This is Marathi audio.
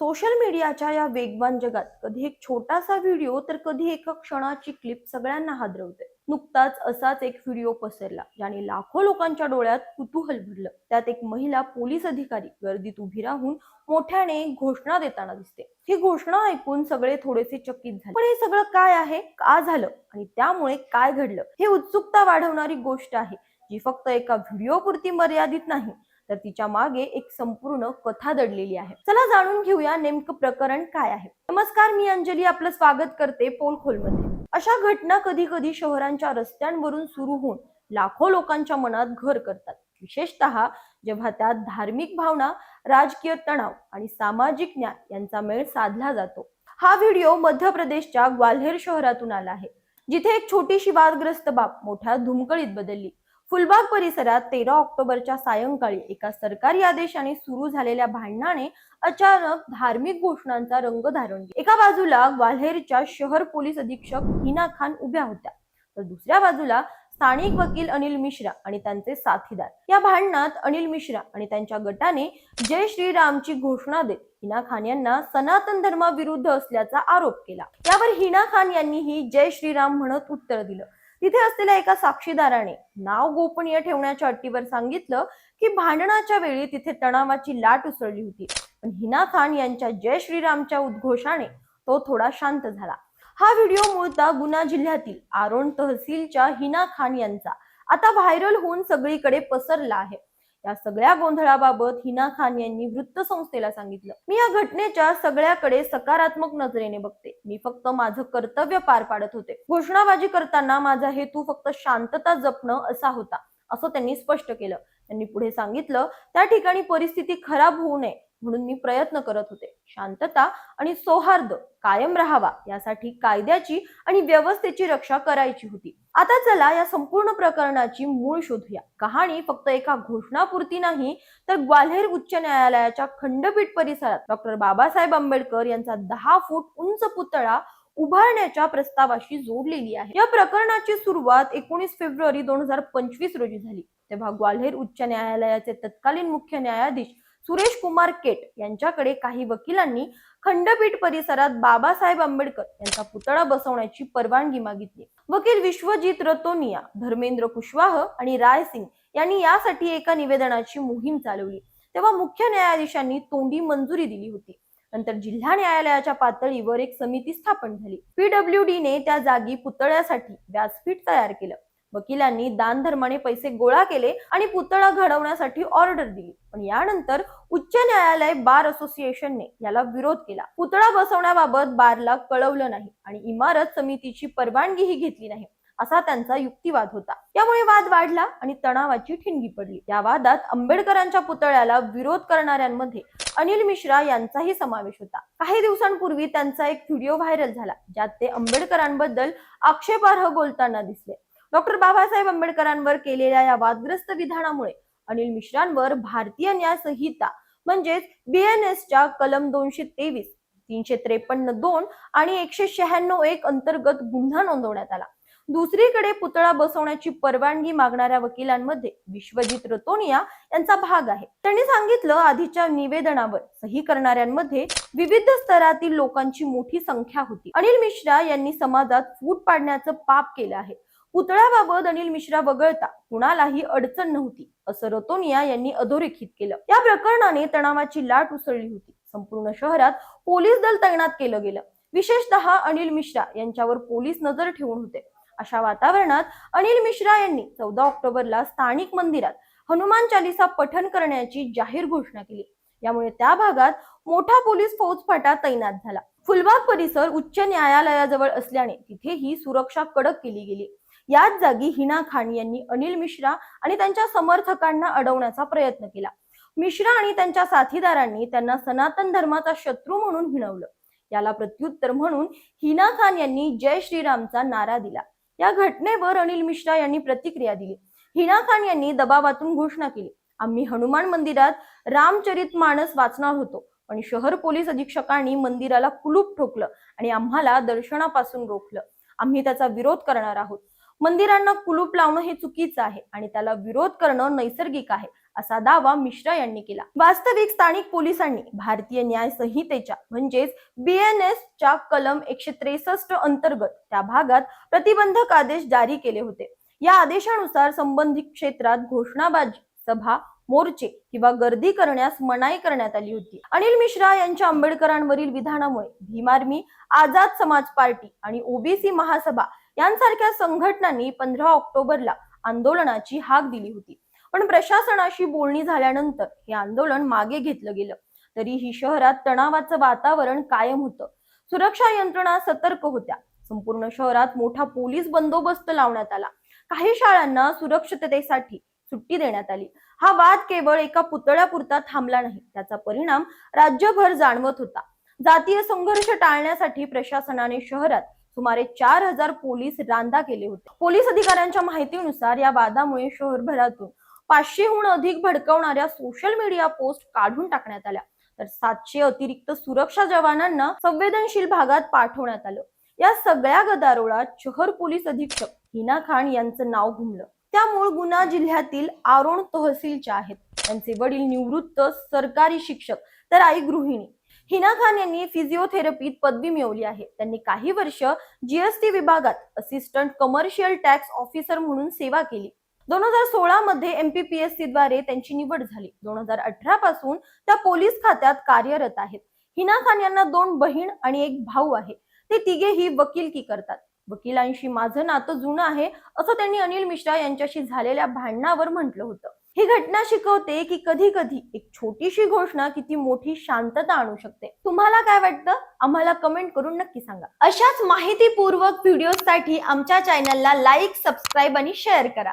सोशल मीडियाच्या या वेगवान जगात कधी एक छोटासा व्हिडिओ तर कधी एका क्षणाची क्लिप सगळ्यांना हादरवते. नुकताच असाच एक व्हिडिओ पसरला ज्याने लाखो लोकांच्या डोळ्यात कुतूहल भरलं. त्यात एक महिला पोलीस अधिकारी गर्दीत उभी राहून मोठ्याने घोषणा देताना दिसते. ही घोषणा ऐकून सगळे थोडेसे चकित झाले. पण हे सगळं काय आहे? का झालं? आणि त्यामुळे काय घडलं? हे उत्सुकता वाढवणारी गोष्ट आहे जी फक्त एका व्हिडिओ पुरती मर्यादित नाही तर तिच्यामागे एक संपूर्ण कथा दडलेली आहे. चला जाणून घेऊया नेमकं प्रकरण काय आहे. नमस्कार मी अंजली. आपलं स्वागत करते पोल खोलमध्ये. अशा घटना कधी कधी शहरांच्या रस्त्यांवरून सुरू होऊन लाखो लोकांच्या मनात घर करतात. विशेषतः जेव्हा त्यात धार्मिक भावना राजकीय तणाव आणि सामाजिक न्याय यांचा मेळ साधला जातो. हा व्हिडिओ मध्य प्रदेशच्या ग्वाल्हेर शहरातून आला आहे. जिथे एक छोटीशी वादग्रस्त बाब मोठ्या धुमकळीत बदलली. फुलबाग परिसरात तेरा ऑक्टोबरच्या सायंकाळी एका सरकारी आदेशाने सुरू झालेल्या भांडणाने अचानक धार्मिक घोषणांचा रंग धारण केला. एका बाजूला ग्वाल्हेरच्या शहर पोलीस अधीक्षक हिना खान उभ्या होत्या तर दुसऱ्या बाजूला स्थानिक वकील अनिल मिश्रा आणि त्यांचे साथीदार. या भांडणात अनिल मिश्रा आणि त्यांच्या गटाने जय श्रीरामची घोषणा देत हिना खान यांना सनातन धर्माविरुद्ध असल्याचा आरोप केला. यावर हिना खान यांनीही जय श्रीराम म्हणत उत्तर दिलं. तिथे असलेल्या एका साक्षीदाराने नाव गोपनीय ठेवण्याच्या अटीवर सांगितलं की भांडणाच्या वेळी तिथे तणावाची लाट उसळली होती. पण हिना खान यांच्या जय श्रीरामच्या उद्घोषाने तो थोडा शांत झाला. हा व्हिडिओ मूळता गुना जिल्ह्यातील आरोण तहसीलच्या हिना खान यांचा. आता व्हायरल होऊन सगळीकडे पसरला आहे. या सगळ्या गोंधळाबाबत हिना खान यांनी वृत्तसंस्थेला सांगितलं. मी या घटनेच्या सगळ्याकडे सकारात्मक नजरेने बघते. मी फक्त माझं कर्तव्य पार पाडत होते. घोषणाबाजी करताना माझा हेतू फक्त शांतता जपणं असा होता असं त्यांनी स्पष्ट केलं. त्यांनी पुढे सांगितलं त्या ठिकाणी परिस्थिती खराब होऊ नये. म्हणून मी प्रयत्न करत होते. शांतता आणि सौहार्द कायम राहावा यासाठी कायद्याची आणि व्यवस्थेची रक्षा करायची होती. आता चला या संपूर्ण प्रकरणाची मूळ शोधूया. कहाणी फक्त एका घोषणापुरती नाही तर ग्वाल्हेर उच्च न्यायालयाच्या खंडपीठ परिसरात डॉक्टर बाबासाहेब आंबेडकर यांचा दहा फूट उंच पुतळा उभारण्याच्या प्रस्तावाशी जोडलेली आहे. या प्रकरणाची सुरुवात एकोणीस फेब्रुवारी दोन हजार पंचवीस रोजी झाली. तेव्हा ग्वाल्हेर उच्च न्यायालयाचे तत्कालीन मुख्य न्यायाधीश सुरेश कुमार केट यांच्याकडे काही वकिलांनी खंडपीठ परिसरात बाबासाहेब आंबेडकर यांचा पुतळा बसवण्याची परवानगी मागितली. वकील विश्वजित रतोनिया धर्मेंद्र कुशवाह आणि राय सिंग यांनी यासाठी एका निवेदनाची मोहीम चालवली. तेव्हा मुख्य न्यायाधीशांनी तोंडी मंजुरी दिली होती. नंतर जिल्हा न्यायालयाच्या पातळीवर एक समिती स्थापन झाली. पीडब्ल्यू ने त्या जागी पुतळ्यासाठी व्यासपीठ तयार केलं. वकिलांनी दानधर्माने पैसे गोळा केले आणि पुतळा घडवण्यासाठी ऑर्डर दिली. पण यानंतर उच्च न्यायालय बार असोसिएशनने याला विरोध केला. पुतळा बसवण्याबाबत बारला कळवलं नाही आणि इमारत समितीची परवानगीही घेतली नाही असा त्यांचा युक्तिवाद होता. त्यामुळे वाद वाढला आणि तणावाची ठिणगी पडली. या वादात आंबेडकरांच्या पुतळ्याला विरोध करणाऱ्यांमध्ये अनिल मिश्रा यांचाही समावेश होता. काही दिवसांपूर्वी त्यांचा एक व्हिडिओ व्हायरल झाला ज्यात ते आंबेडकरांबद्दल आक्षेपार्ह बोलताना दिसले. डॉक्टर बाबासाहेब आंबेडकरांवर केलेल्या या वादग्रस्त विधानामुळे अनिल मिश्रांवर भारतीय न्याय संहिता म्हणजेच बीएनएसच्या कलम दोनशे तेवीस तीनशे त्रेपन्न दोन आणि एकशे शहाण्णव एक अंतर्गत गुन्हा नोंदवण्यात आला. दुसरीकडे पुतळा बसवण्याची परवानगी मागणाऱ्या वकिलांमध्ये विश्वजित रतोनिया यांचा भाग आहे. त्यांनी सांगितलं आधीच्या निवेदनावर सही करणाऱ्यांमध्ये विविध स्तरातील लोकांची मोठी संख्या होती. अनिल मिश्रा यांनी समाजात फूट पाडण्याचं पाप केलं आहे. पुतळ्याबाबत अनिल मिश्रा वगळता कुणालाही अडचण नव्हती असं रतोनिया यांनी अधोरेखित केलं. या प्रकरणाने तणावाची लाट उसळली होती. संपूर्ण शहरात पोलीस दल तैनात केलं गेलं. विशेषतः अनिल मिश्रा यांच्यावर पोलीस नजर ठेवून होते. अशा वातावरणात अनिल मिश्रा यांनी चौदा ऑक्टोबरला स्थानिक मंदिरात हनुमान चालिसा पठण करण्याची जाहीर घोषणा केली. यामुळे त्या भागात मोठा पोलीस फौजफाटा तैनात झाला. फुलबाग परिसर उच्च न्यायालयाजवळ असल्याने तिथेही सुरक्षा कडक केली गेली. याच जागी हिना खान यांनी अनिल मिश्रा आणि त्यांच्या समर्थकांना अडवण्याचा प्रयत्न केला. मिश्रा आणि त्यांच्या साथीदारांनी त्यांना सनातन धर्माचा शत्रू म्हणून हिणवलं. याला प्रत्युत्तर म्हणून हिना खान यांनी जय श्रीरामचा नारा दिला. या घटनेवर अनिल मिश्रा यांनी प्रतिक्रिया दिली. हिना खान यांनी दबावातून घोषणा केली. आम्ही हनुमान मंदिरात रामचरित मानस वाचणार होतो पण शहर पोलीस अधीक्षकांनी मंदिराला कुलूप ठोकलं आणि आम्हाला दर्शनापासून रोखलं. आम्ही त्याचा विरोध करणार आहोत. मंदिरांना कुलूप लावणं हे चुकीचं आहे आणि त्याला विरोध करणं नैसर्गिक आहे असा दावा मिश्रा यांनी केला. वास्तविक स्थानिक पोलिसांनी भारतीय न्याय संहितेच्या म्हणजेच बीएनएस च्या कलम एकशे त्रेसष्ट अंतर्गत त्या भागात प्रतिबंधक आदेश जारी केले होते. या आदेशानुसार संबंधित क्षेत्रात घोषणाबाजी सभा मोर्चे किंवा गर्दी करण्यास मनाई करण्यात आली होती. अनिल मिश्रा यांच्या आंबेडकरांवरील विधानामुळे भीम आर्मी आझाद समाज पार्टी आणि ओबीसी महासभा यांसारख्या संघटनांनी पंधरा ऑक्टोबरला आंदोलनाची हाक दिली होती. पण प्रशासनाशी बोलणी झाल्यानंतर हे आंदोलन मागे घेतलं गेलं. तरीही शहरात तणावाचं वातावरण कायम होतं. सुरक्षा यंत्रणा सतर्क होत्या. संपूर्ण शहरात मोठा पोलीस बंदोबस्त लावण्यात आला. काही शाळांना सुरक्षिततेसाठी सुट्टी देण्यात आली. हा वाद केवळ एका पुतळ्यापुरता थांबला नाही त्याचा परिणाम राज्यभर जाणवत होता. जातीय संघर्ष टाळण्यासाठी प्रशासनाने शहरात सुमारे चार हजार पोलीस रांदा केले होते. पोलीस अधिकाऱ्यांच्या माहितीनुसार या वादामुळे शहरभरातून पाचशेहून अधिक भडकवणाऱ्या सोशल मीडिया पोस्ट काढून टाकण्यात आल्या. तर सातशे अतिरिक्त सुरक्षा जवानांना संवेदनशील भागात पाठवण्यात आलं. या सगळ्या गदारोळात शहर पोलीस अधीक्षक हिना खान यांचं नाव घुमलं. त्या मूळ गुना जिल्ह्यातील आरोण तहसीलच्या आहेत. त्यांचे वडील निवृत्त सरकारी शिक्षक तर आई गृहिणी. हिना खान यांनी फिजिओथेरपीत पदवी मिळवली आहे. त्यांनी काही वर्ष जीएसटी विभागात असिस्टंट कमर्शियल टॅक्स ऑफिसर म्हणून सेवा केली. दोन हजार सोळा मध्ये एमपीपीएससी द्वारे त्यांची निवड झाली. दोन हजार अठरा पासून त्या पोलीस खात्यात कार्यरत आहेत. हिना खान यांना दोन बहीण आणि एक भाऊ आहे. ते तिघेही वकिलकी करतात. वकिलांशी माझं नातं जुनं आहे असं त्यांनी अनिल मिश्रा यांच्याशी झालेल्या भांडणावर म्हटलं होतं. ही घटना शिकवते की कधी कधी एक छोटीशी घोषणा किती मोठी शांतता आणू शकते. तुम्हाला काय वाटतं? आम्हाला कमेंट करून नक्की सांगा. अशाच माहितीपूर्वक व्हिडिओसाठी आमच्या चॅनलला लाईक सबस्क्राईब आणि शेअर करा.